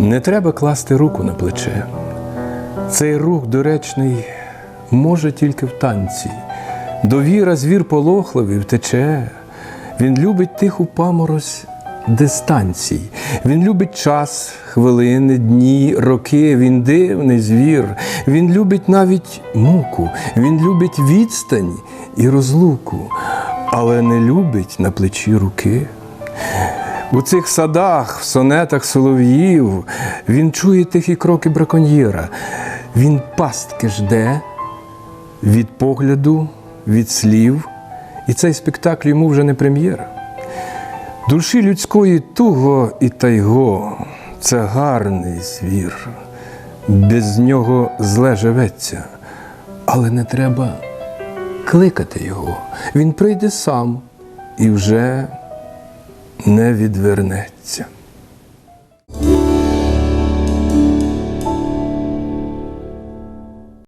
Не треба класти руку на плече. Цей рух доречний може тільки в танці. Довіра звір полохливий втече. Він любить тиху паморозь дистанцій. Він любить час, хвилини, дні, роки. Він дивний звір. Він любить навіть муку. Він любить відстань і розлуку, але не любить на плечі руки. У цих садах, в сонетах солов'їв, він чує тихі кроки браконьєра. Він пастки жде від погляду, від слів, і цей спектакль йому вже не прем'єра. Душі людської туго і тайго це гарний звір. Без нього зле живеться, але не треба кликати його. Він прийде сам і вже не відвернеться.